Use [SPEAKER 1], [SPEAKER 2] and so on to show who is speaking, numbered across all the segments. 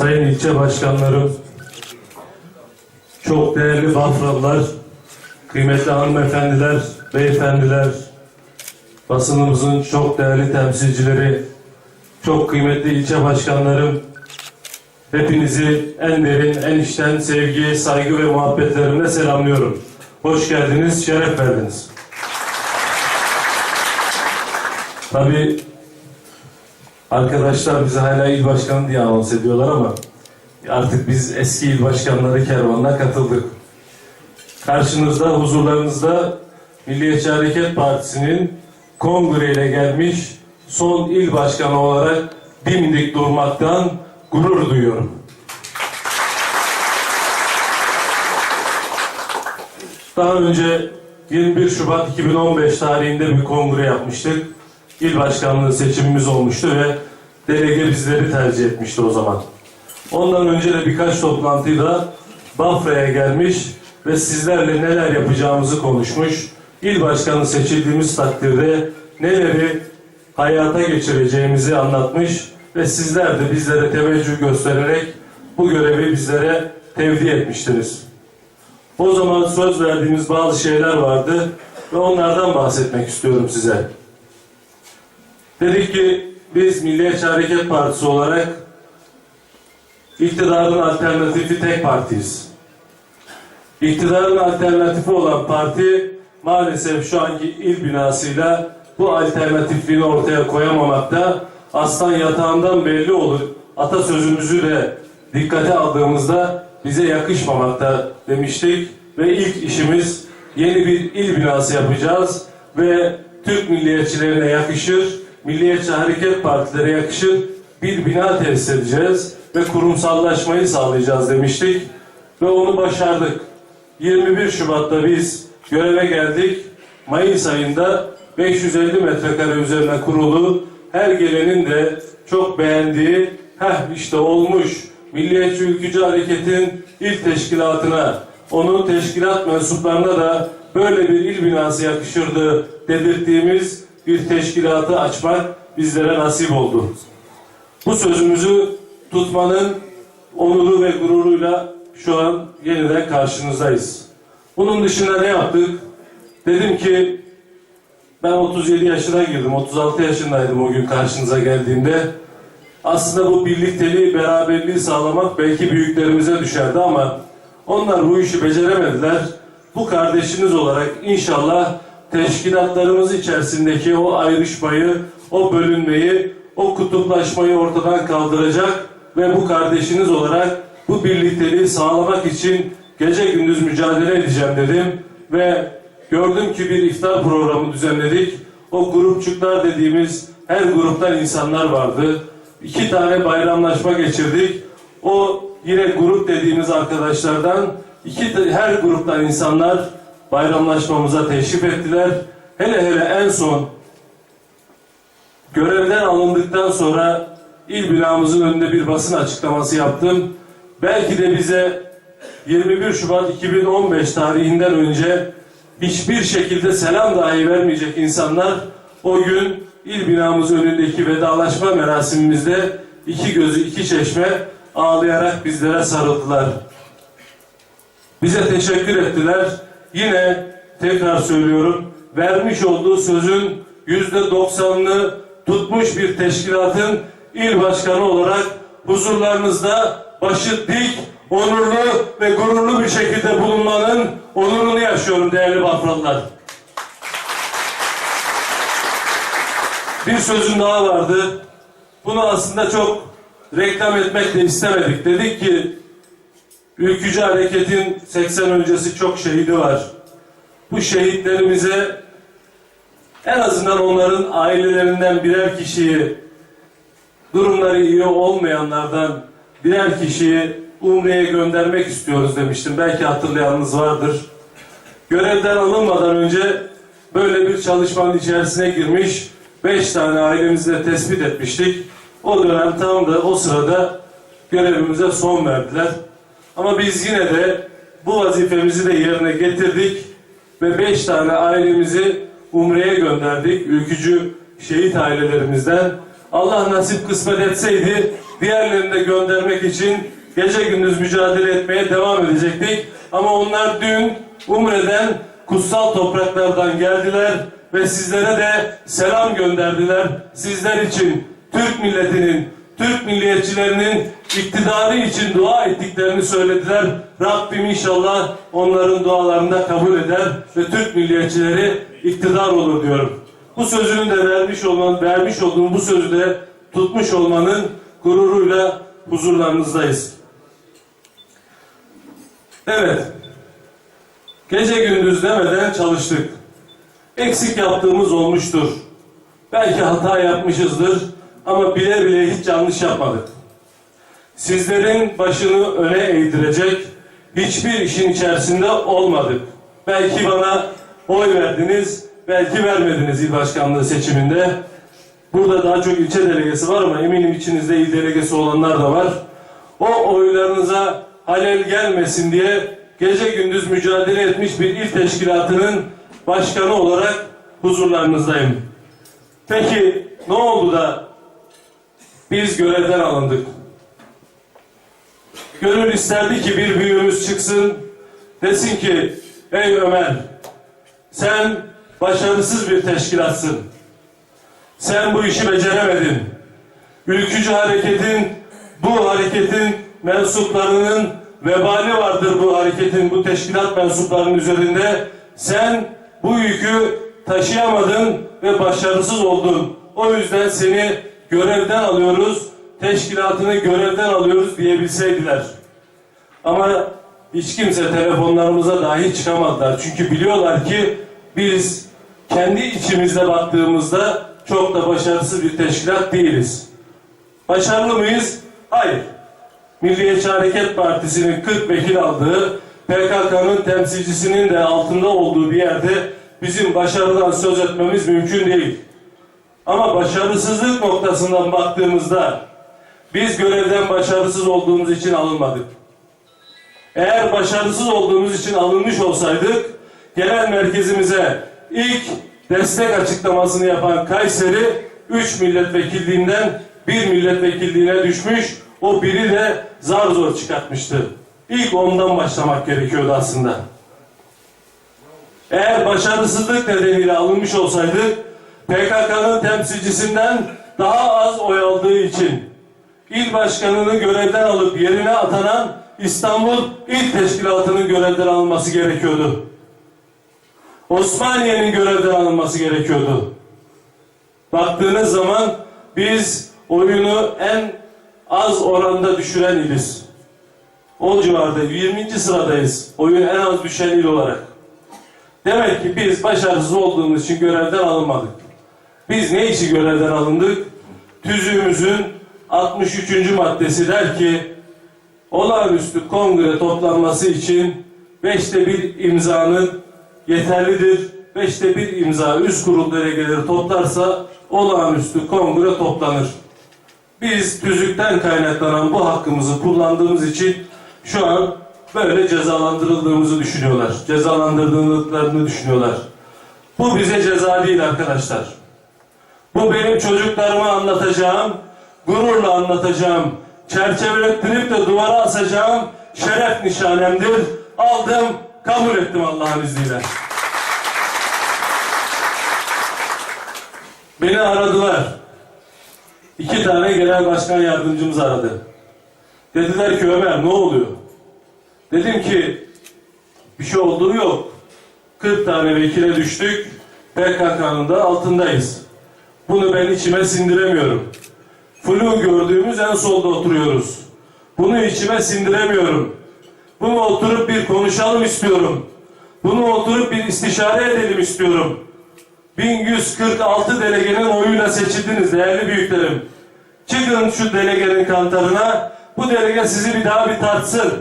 [SPEAKER 1] sayın ilçe başkanlarım, çok değerli Bafralılar, kıymetli hanımefendiler, beyefendiler, basınımızın çok değerli temsilcileri, çok kıymetli ilçe başkanlarım, hepinizi en derin, en içten sevgi, saygı ve muhabbetlerimle selamlıyorum. Hoş geldiniz, şeref verdiniz. Tabii arkadaşlar bizi hala il başkanı diye anons ediyorlar ama artık biz eski il başkanları kervanına katıldık. Karşınızda, huzurlarınızda Milliyetçi Hareket Partisi'nin kongreyle gelmiş son il başkanı olarak dimdik durmaktan gurur duyuyorum. Daha önce 21 Şubat 2015 tarihinde bir kongre yapmıştık. İl başkanlığı seçimimiz olmuştu ve delege bizleri tercih etmişti o zaman. Ondan önce de birkaç toplantıyla Bafra'ya gelmiş ve sizlerle neler yapacağımızı konuşmuş. İl başkanı seçildiğimiz takdirde neleri hayata geçireceğimizi anlatmış ve sizler de bizlere teveccüh göstererek bu görevi bizlere tevdi etmiştiniz. O zaman söz verdiğimiz bazı şeyler vardı ve onlardan bahsetmek istiyorum size. Dedik ki biz Milliyetçi Hareket Partisi olarak iktidarın alternatifi tek partiyiz. İktidarın alternatifi olan parti maalesef şu anki il binasıyla bu alternatifliğini ortaya koyamamakta. Aslan yatağından belli olur. Atasözümüzü de dikkate aldığımızda bize yakışmamakta demiştik ve ilk işimiz yeni bir il binası yapacağız ve Türk milliyetçilerine yakışır, milliyetçi hareket partilere yakışır bir bina tesis edeceğiz ve kurumsallaşmayı sağlayacağız demiştik ve onu başardık. 21 Şubat'ta biz göreve geldik. Mayıs ayında 550 metrekare üzerine kurulu her gelenin de çok beğendiği heh işte olmuş Milliyetçi Ülkücü Hareket'in ilk teşkilatına onun teşkilat mensuplarına da böyle bir il binası yakışırdı dedirttiğimiz bir teşkilatı açmak bizlere nasip oldu. Bu sözümüzü tutmanın onuru ve gururuyla şu an yeniden karşınızdayız. Bunun dışında ne yaptık? Dedim ki ben 37 yaşına girdim. 36 yaşındaydım o gün karşınıza geldiğimde. Aslında bu birlikteliği, beraberliği sağlamak belki büyüklerimize düşerdi ama onlar bu işi beceremediler. Bu kardeşiniz olarak inşallah teşkilatlarımız içerisindeki o ayrışmayı, o bölünmeyi, o kutuplaşmayı ortadan kaldıracak ve bu kardeşiniz olarak bu birlikteliği sağlamak için gece gündüz mücadele edeceğim dedim ve gördüm ki bir iftar programı düzenledik. O grupçuklar dediğimiz her gruptan insanlar vardı. İki tane bayramlaşma geçirdik. O yine grup dediğimiz arkadaşlardan iki her gruptan insanlar bayramlaşmamıza teşrif ettiler. Hele hele en son görevden alındıktan sonra il binamızın önünde bir basın açıklaması yaptım. Belki de bize 21 Şubat 2015 tarihinden önce hiçbir şekilde selam dahi vermeyecek insanlar o gün il binamız önündeki vedalaşma merasimimizde iki gözü iki çeşme ağlayarak bizlere sarıldılar. Bize teşekkür ettiler. Yine tekrar söylüyorum vermiş olduğu sözün yüzde doksanını tutmuş bir teşkilatın il başkanı olarak huzurlarınızda başı dik, onurlu ve gururlu bir şekilde bulunmanın onurunu yaşıyorum değerli Bafralılar. Bir sözüm daha vardı. Bunu aslında çok reklam etmek de istemedik. Dedik ki Ülkücü Hareket'in 80 öncesi çok şehidi var. Bu şehitlerimize en azından onların ailelerinden birer kişiyi durumları iyi olmayanlardan birer kişiyi Umre'ye göndermek istiyoruz demiştim. Belki hatırlayanınız vardır. Görevden alınmadan önce böyle bir çalışmanın içerisine girmiş beş tane ailemizle tespit etmiştik. O dönem tam da o sırada görevimize son verdiler. Ama biz yine de bu vazifemizi de yerine getirdik ve beş tane ailemizi Umre'ye gönderdik. Ülkücü şehit ailelerimizden. Allah nasip kısmet etseydi diğerlerini de göndermek için gece gündüz mücadele etmeye devam edecektik. Ama onlar dün Umre'den kutsal topraklardan geldiler ve sizlere de selam gönderdiler. Sizler için Türk milletinin, Türk milliyetçilerinin iktidarı için dua ettiklerini söylediler. Rabbim inşallah onların dualarını da kabul eder ve Türk milliyetçileri iktidar olur diyorum. Bu sözünü de vermiş olman, vermiş olduğum bu sözü de tutmuş olmanın gururuyla huzurlarınızdayız. Evet. Gece gündüz demeden çalıştık. Eksik yaptığımız olmuştur. Belki hata yapmışızdır ama bile bile hiç yanlış yapmadık. Sizlerin başını öne eğdirecek hiçbir işin içerisinde olmadık. Belki bana oy verdiniz, belki vermediniz il başkanlığı seçiminde. Burada daha çok ilçe delegesi var ama eminim içinizde il delegesi olanlar da var. O oylarınıza halel gelmesin diye gece gündüz mücadele etmiş bir il teşkilatının başkanı olarak huzurlarınızdayım. Peki ne oldu da biz görevden alındık? Gönül isterdi ki bir büyüğümüz çıksın, desin ki, ey Ömer, sen başarısız bir teşkilatsın. Sen bu işi beceremedin. Ülkücü hareketin, bu hareketin mensuplarının vebali vardır bu hareketin, bu teşkilat mensuplarının üzerinde. Sen bu yükü taşıyamadın ve başarısız oldun. O yüzden seni görevden alıyoruz, teşkilatını görevden alıyoruz diyebilseydiler. Ama hiç kimse telefonlarımıza dahi çıkamadılar. Çünkü biliyorlar ki biz kendi içimizde baktığımızda çok da başarısız bir teşkilat değiliz. Başarılı mıyız? Hayır. Milliyetçi Hareket Partisi'nin 40 vekil aldığı, PKK'nın temsilcisinin de altında olduğu bir yerde bizim başarıdan söz etmemiz mümkün değil. Ama başarısızlık noktasından baktığımızda biz görevden başarısız olduğumuz için alınmadık. Eğer başarısız olduğumuz için alınmış olsaydık, genel merkezimize ilk destek açıklamasını yapan Kayseri 3 milletvekilliğinden bir milletvekilliğine düşmüş, o biri de zar zor çıkartmıştı. İlk ondan başlamak gerekiyordu aslında. Eğer başarısızlık nedeniyle alınmış olsaydık, PKK'nın temsilcisinden daha az oy aldığı için il başkanını görevden alıp yerine atanan İstanbul İl Teşkilatı'nın görevden alınması gerekiyordu. Osmaniye'nin görevden alınması gerekiyordu. Baktığınız zaman biz oyunu en az oranda düşüren iliz. O civarda 20. sıradayız. Oyun en az düşen il olarak. Demek ki biz başarısız olduğumuz için görevden alınmadık. Biz ne için görevden alındık? Tüzüğümüzün 63. maddesi der ki olağanüstü kongre toplanması için beşte bir imzanın yeterlidir. Beşte bir imza üst kurul delegeleri toplarsa olağanüstü kongre toplanır. Biz tüzükten kaynaklanan bu hakkımızı kullandığımız için şu an böyle cezalandırıldığımızı düşünüyorlar. Cezalandırıldıklarını düşünüyorlar. Bu bize ceza değil arkadaşlar. Bu benim çocuklarıma anlatacağım, gururla anlatacağım, çerçevelettirip de duvara asacağım şeref nişanemdir. Aldım, kabul ettim Allah'ın izniyle. Beni aradılar. İki tane genel başkan yardımcımız aradı. Dediler ki Ömer ne oluyor? Dedim ki bir şey olduğu yok. 40 tane vekile düştük. PKK'nın da altındayız. Bunu ben içime sindiremiyorum. Flu gördüğümüz en solda oturuyoruz. Bunu içime sindiremiyorum. Bunu oturup bir konuşalım istiyorum. Bunu oturup bir istişare edelim istiyorum. 1146 delegenin oyuyla seçildiniz değerli büyüklerim. Çıkın şu delegenin kantarına. Bu delege sizi bir daha bir tartsın.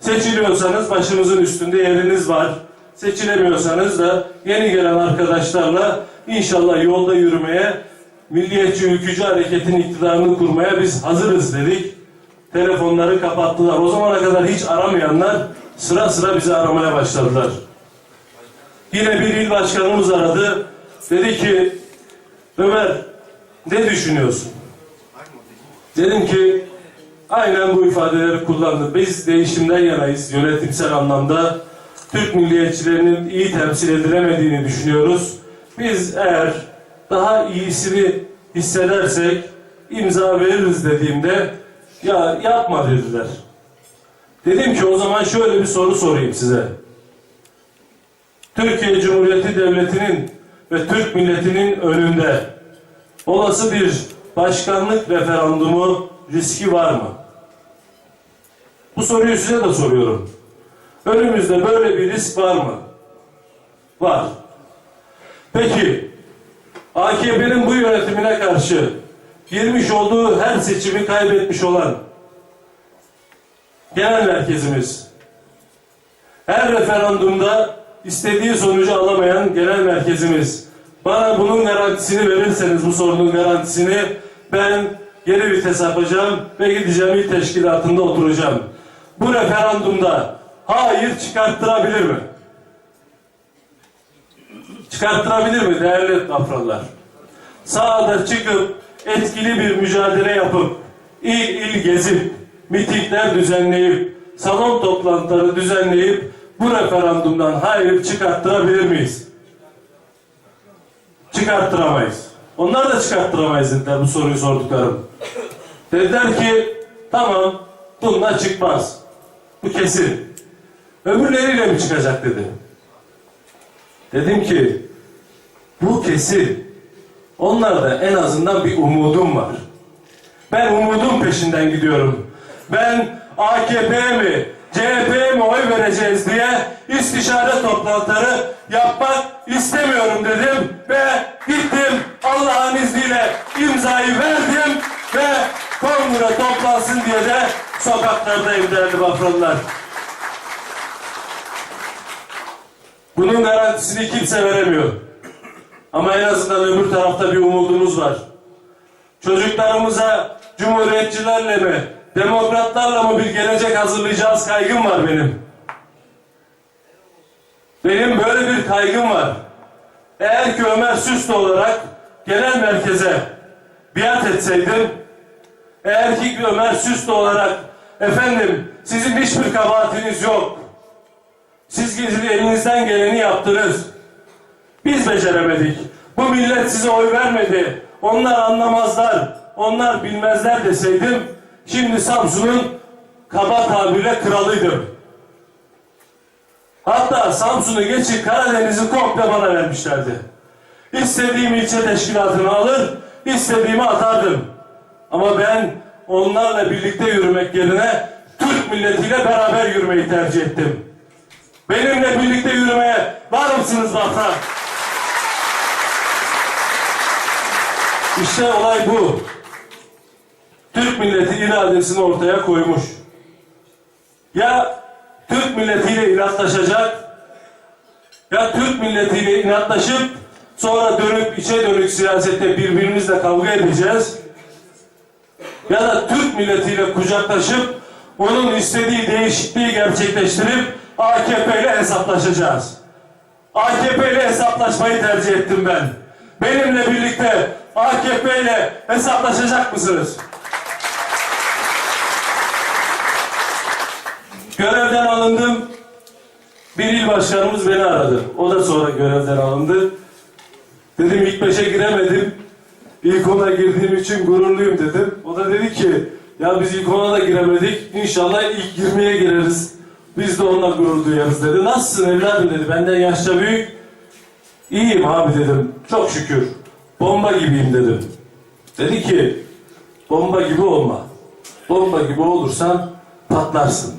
[SPEAKER 1] Seçiliyorsanız başımızın üstünde yeriniz var. Seçilemiyorsanız da yeni gelen arkadaşlarla inşallah yolda yürümeye, milliyetçi ülkücü hareketin iktidarını kurmaya biz hazırız dedik. Telefonları kapattılar. O zamana kadar hiç aramayanlar sıra sıra bizi aramaya başladılar. Yine bir il başkanımız aradı. Dedi ki Ömer ne düşünüyorsun? Dedim ki aynen bu ifadeleri kullandım. Biz değişimden yanayız yönetimsel anlamda. Türk milliyetçilerinin iyi temsil edilemediğini düşünüyoruz. Biz eğer daha iyisini hissedersek imza veririz dediğimde ya yapma dediler. Dedim ki o zaman şöyle bir soru sorayım size. Türkiye Cumhuriyeti Devleti'nin ve Türk milletinin önünde olası bir başkanlık referandumu riski var mı? Bu soruyu size de soruyorum. Önümüzde böyle bir risk var mı? Var. Peki AKP'nin bu yönetimine karşı girmiş olduğu her seçimi kaybetmiş olan genel merkezimiz her referandumda istediği sonucu alamayan genel merkezimiz bana bunun garantisini verirseniz bu sorunun garantisini ben geri vites yapacağım ve gideceğim il teşkilatında oturacağım. Bu referandumda hayır çıkarttırabilir mi? Çıkarttırabilir mi değerli afralar? Sahada çıkıp etkili bir mücadele yapıp il il gezip mitingler düzenleyip salon toplantıları düzenleyip bu referandumdan hayır çıkarttırabilir miyiz? Çıkarttıramayız. Onlar da çıkarttıramayız dediler bu soruyu sorduklarım. Dediler ki tamam bununla çıkmaz. Bu kesin. Öbürleriyle mi çıkacak dedi. Dedim ki bu kesin. Onlarda en azından bir umudum var. Ben umudun peşinden gidiyorum. Ben AKP mi, CHP'ye mi oy vereceğiz diye istişare toplantıları yapmak istemiyorum dedim ve gittim Allah'ın izniyle imzayı verdim ve kongre toplansın diye de sokaklardayım değerli bafralılar. Bunun garantisini kimse veremiyor. Ama en azından öbür tarafta bir umudumuz var. Çocuklarımıza cumhuriyetçilerle mi, demokratlarla mı bir gelecek hazırlayacağız kaygım var benim. Benim böyle bir kaygım var. Eğer ki Ömer Süslü olarak genel merkeze biat etseydim, eğer ki Ömer Süslü olarak efendim sizin hiçbir kabahatiniz yok. Siz gizli elinizden geleni yaptınız. Biz beceremedik. Bu millet size oy vermedi. Onlar anlamazlar. Onlar bilmezler deseydim şimdi Samsun'un kaba tabirle kralıydım. Hatta Samsun'u geçip Karadeniz'i komple bana vermişlerdi. İstediğim ilçe teşkilatını alır, istediğimi atardım. Ama ben onlarla birlikte yürümek yerine Türk milletiyle beraber yürümeyi tercih ettim. Benimle birlikte yürümeye var mısınız Bafra? İşte olay bu. Türk milleti iradesini ortaya koymuş. Ya Türk milletiyle inatlaşacak, ya Türk milletiyle inatlaşıp sonra dönüp içe dönük siyasette birbirimizle kavga edeceğiz. Ya da Türk milletiyle kucaklaşıp onun istediği değişikliği gerçekleştirip AKP ile hesaplaşacağız. AKP ile hesaplaşmayı tercih ettim ben. Benimle birlikte AKP ile hesaplaşacak mısınız? Görevden alındım. Bir il başkanımız beni aradı. O da sonra görevden alındı. Dedim ilk beşe giremedim. İlk ona girdiğim için gururluyum dedim. O da dedi ki ya biz ilk ona da giremedik. İnşallah ilk girmeye gireriz. Biz de onunla gurur duyarız dedi. Nasılsın evladım dedi. Benden yaşça büyük. İyiyim abi dedim. Çok şükür. Bomba gibiyim dedim. Dedi ki bomba gibi olma. Bomba gibi olursan patlarsın.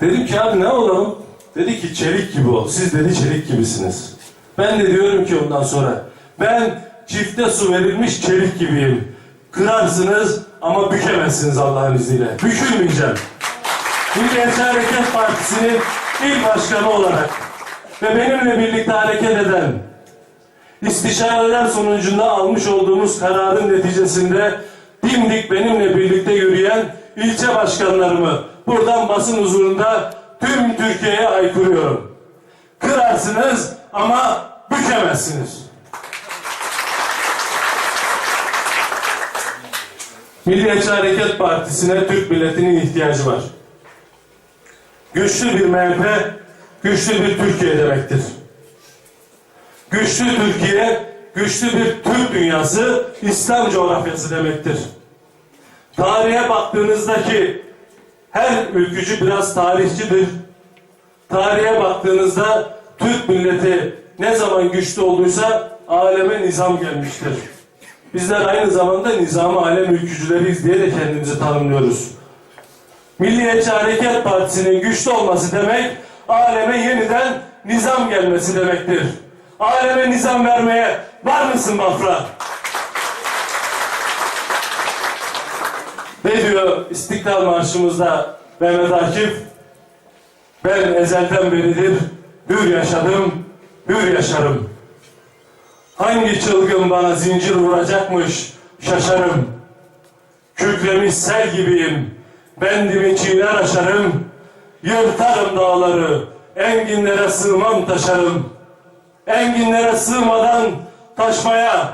[SPEAKER 1] Dedim ki abi ne olalım? Dedi ki çelik gibi ol. Siz dedi çelik gibisiniz. Ben de diyorum ki ondan sonra ben çifte su verilmiş çelik gibiyim. Kırarsınız ama bükemezsiniz Allah'ın izniyle. Bükülmeyeceğim. Milliyetçi Hareket Partisi'nin il başkanı olarak ve benimle birlikte hareket eden istişareler sonucunda almış olduğumuz kararın neticesinde dimdik benimle birlikte yürüyen ilçe başkanlarımı buradan basın huzurunda tüm Türkiye'ye aykırıyorum. Kırarsınız ama bükemezsiniz. Milliyetçi Hareket Partisi'ne Türk milletinin ihtiyacı var. Güçlü bir MHP, güçlü bir Türkiye demektir. Güçlü Türkiye, güçlü bir Türk dünyası, İslam coğrafyası demektir. Tarihe baktığınızdaki her ülkücü biraz tarihçidir. Tarihe baktığınızda Türk milleti ne zaman güçlü olduysa aleme nizam gelmiştir. Bizler aynı zamanda nizam alem ülkücüleriyiz diye de kendimizi tanımlıyoruz. Milliyetçi Hareket Partisi'nin güçlü olması demek, aleme yeniden nizam gelmesi demektir. Aleme nizam vermeye var mısın Bafra? Ne diyor İstiklal Marşımızda Mehmet Akif? Ben ezelden beridir hür yaşadım, hür yaşarım. Hangi çılgın bana zincir vuracakmış şaşarım. Kükremiş sel gibiyim, bendimi çiğner aşarım. Yırtarım dağları, enginlere sığmam taşarım. Enginlere sığmadan taşmaya,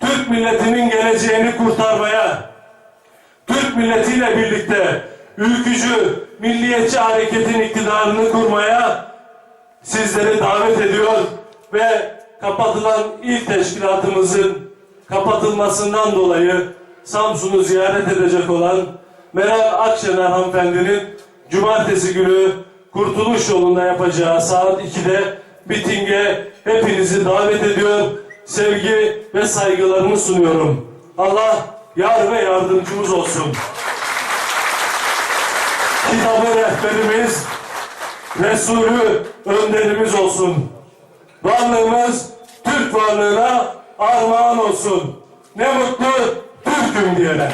[SPEAKER 1] Türk milletinin geleceğini kurtarmaya, Türk milletiyle birlikte ülkücü, milliyetçi hareketin iktidarını kurmaya sizleri davet ediyor ve kapatılan il teşkilatımızın kapatılmasından dolayı Samsun'u ziyaret edecek olan Meral Akşener hanımefendinin cumartesi günü Kurtuluş yolunda yapacağı saat 2'de mitinge hepinizi davet ediyor. Sevgi ve saygılarımı sunuyorum. Allah yar ve yardımcımız olsun. Kitabı rehberimiz, Resulü önderimiz olsun. Varlığımız Türk varlığına armağan olsun. Ne mutlu Türk'üm diyene.